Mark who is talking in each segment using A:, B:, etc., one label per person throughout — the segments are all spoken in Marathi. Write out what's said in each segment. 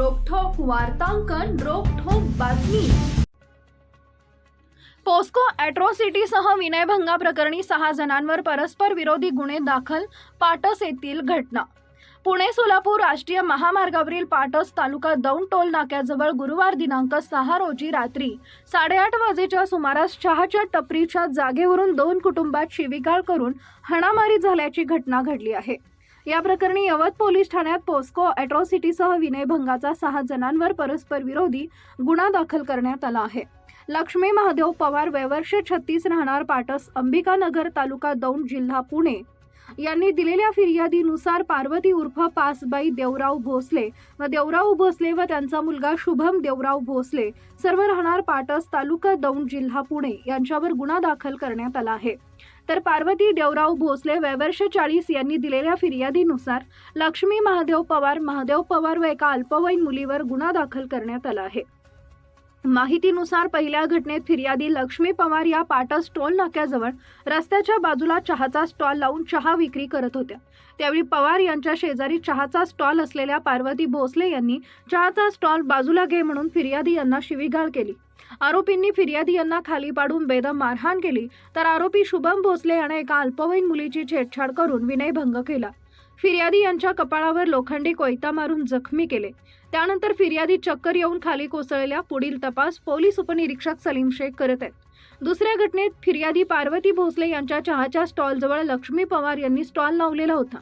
A: वार्तांकन रोखोक बातमी. पोस्को अॅट्रॉसिटीसह विनयभंगा प्रकरणी सहा जणांवर परस्पर विरोधी गुन्हे दाखल पाटस येथील घटना. पुणे सोलापूर राष्ट्रीय महामार्गावरील पाटस तालुका दौंड टोल नाक्याजवळ गुरुवार दिनांक सहा रोजी रात्री साडेआठ वाजेच्या सुमारास चहाच्या टपरीच्या जागेवरून दोन कुटुंबात शिवीगाळ करून हाणामारी झाल्याची घटना घडली आहे. या प्रकरणी यवत पोलीस ठाण्यात पोस्को अॅट्रॉसिटीसह विनयभंगाचा सहा जणांवर परस्पर विरोधी गुन्हा दाखल करण्यात आला आहे. लक्ष्मी महादेव पवार वयवर्ष छत्तीस राहणार पाटस अंबिकानगर तालुका दौंड जिल्हा पुणे यांनी दिलेल्या फिर्यादीनुसार पार्वती उर्फ पासबाई देवराव भोसले व देवराव भोसले व त्यांचा मुलगा शुभम देवराव भोसले सर्व राहणार पाटस तालुका दौंड जिल्हा पुणे यांच्यावर गुन्हा दाखल करण्यात आला आहे. तर पार्वती देवराव भोसले वैवर्ष चाळीस यांनी दिलेल्या फिर्यादीनुसार लक्ष्मी महादेव पवार महादेव पवार व एका अल्पवयीन मुलीवर गुन्हा दाखल करण्यात आला आहे. माहितीनुसार पहिल्या घटनेत फिर्यादी लक्ष्मी पवार या पाटस टोल नाक्याजवळ रस्त्याच्या बाजूला चहाचा स्टॉल लावून चहा विक्री करत होत्या. त्यावेळी पवार यांच्या शेजारी चहाचा स्टॉल असलेल्या पार्वती भोसले यांनी चहाचा स्टॉल बाजूला घे म्हणून फिर्यादी यांना शिवीगाळ केली. आरोपींनी फिर्यादी यांना खाली पाडून बेदम मारहाण केली. तर आरोपी शुभम भोसले याने एका अल्पवयीन मुलीची छेडछाड करून विनयभंग केला. फिर्यादी यांच्या कपाळावर लोखंडी कोयता मारून जखमी केले. त्यानंतर फिर्यादी चक्कर येऊन खाली कोसळल्या. पुढील तपास पोलीस उपनिरीक्षक सलीम शेख करत आहेत. दुसऱ्या घटनेत फिर्यादी पार्वती भोसले यांच्या चहाच्या स्टॉलजवळ लक्ष्मी पवार यांनी स्टॉल लावलेला होता.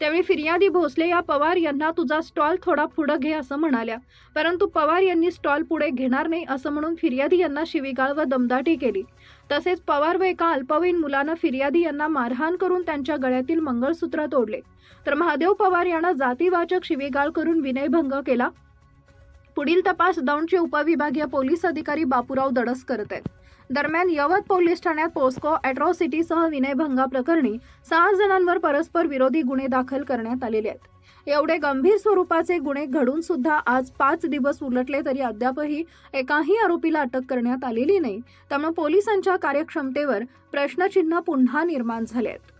A: त्यावेळी फिर्यादी भोसले या पवार यांना तुझा स्टॉल थोडा पुढं घे असं म्हणाल्या. परंतु पवार यांनी स्टॉल पुढे घेणार नाही असं म्हणून फिर्यादी यांना शिवीगाळ व दमदाटी केली. तसेच पवार व एका अल्पवयीन मुलानं फिर्यादी यांना मारहाण करून त्यांच्या गळ्यातील मंगळसूत्र तोडले. तर महादेव पवार यांना जातीवाचक शिवीगाळ करून विनयभंग केला. पुढील तपास दौंडचे उपविभागीय पोलीस अधिकारी बापूराव दडस करत आहेत. दरम्यान यवत पोलीस ठाण्यात पोस्को अॅट्रॉसिटीसह विनयभंगा प्रकरणी सहा जणांवर परस्पर विरोधी गुन्हे दाखल करण्यात आलेले आहेत. एवढे गंभीर स्वरूपाचे गुन्हे घडून सुद्धा आज पाच दिवस उलटले तरी अद्यापही एकाही आरोपीला अटक करण्यात आलेली नाही. त्यामुळे पोलिसांच्या कार्यक्षमतेवर प्रश्नचिन्ह पुन्हा निर्माण झाले आहेत.